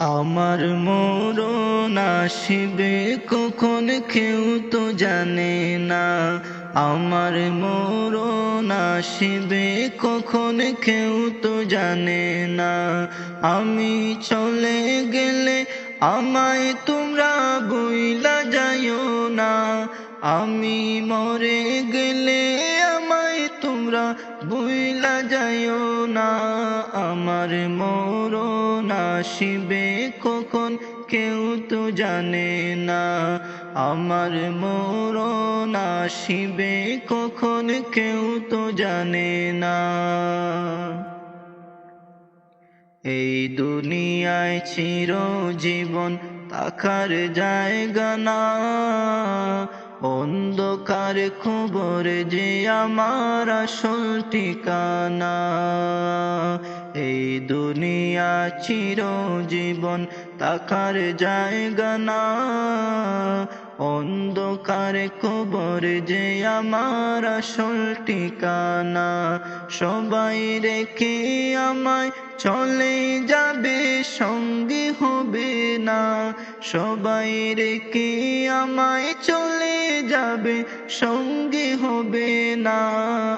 আমার মরণ আসবে কখন কেউ তো জানে না। আমার মরণ আসবে কখন কেউ তো জানে না। আমি চলে গেলে আমায় তোমরা বইলা যাইও না। আমি মরে গেলে আমায় তোমরা বইলা যাইও না, আমার মরণ আসিবে কখন? কেউ তো জানে না, আমার মরণ আসিবে কখন? কেউ তো জানে না। এই দুনিয়ায় চির জীবন তাকার জায়গা না। অন্ধকার খবর যে আমার আসল ঠিকানা। এই দুনিয়া চির জীবন তাকার জায়গা না। অন্ধকার কবর যে আমার আসল ঠিকানা। সবাই রেখে আমায় চলে যাবে, সঙ্গে হবে না। সবাই রেখে আমায় চলে যাবে, সঙ্গে হবে না।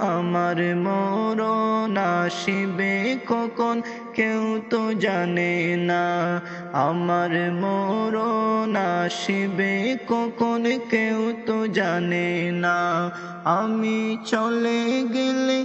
আমার মরণ আসিবে কখন, কেউ তো জানে না। আমার মরণ আসিবে কখন, কেউ তো জানে না। আমি চলে গেলে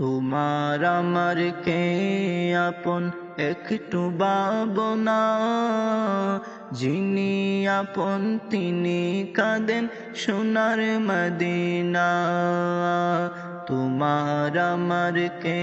তোমার আমার কে আপন একটু ভাবনা যিনি আপন, তিনি কাঁদেন সোনার মদিনা। তোমার আমার কে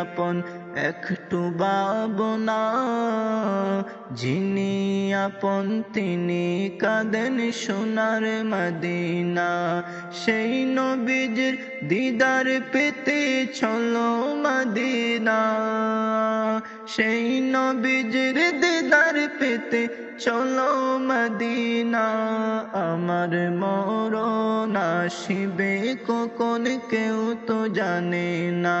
আপন একটু ভাবনা যিনি আপন তিনি কাঁদেন সোনার মদিনা। সেই নবীজির দিদার পেতে চলো মদিনা। সেই নবীজির দিদার পেতে চলো মদিনা। আমার মরণ আসিবে কখন কেউ তো জানে না।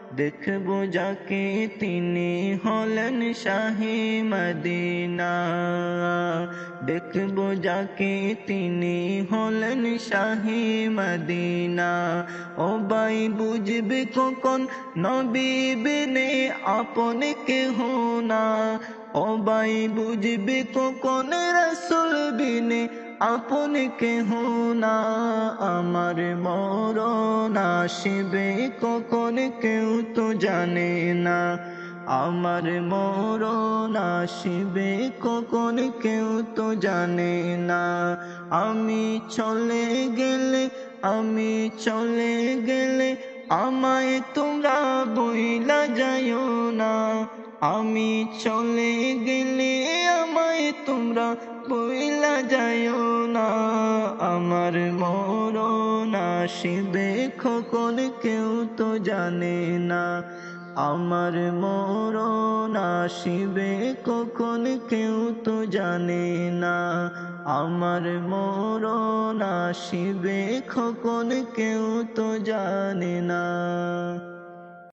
দেখব যাকে তিনি হলেন শাহী মদিনা। দেখব যাকে তিনি হলেন শাহী মদিনা। ও বাই বুঝবে কখন নবী বিনে আপন কেহ না। ও ভাই, বুঝবে কখন রসুল বিনে আপন কেহ না, আমার মরণ আসিবে কখন কেউ তো জানে না। আমার মরণ আসিবে কখন কেউ তো জানে না। আমি চলে গেলে, আমি চলে গেলে আমায় তোমরা বইলা যাইও না। আমি চলে গেলে তোমরা বইলা যাইও না, আমার মরণ আসিবে কখন কেউ তো জানে না। আমার মরণ আসিবে কখন কেউ তো জানে না। আমার মরণ আসিবে কখন কেউ তো জানে না।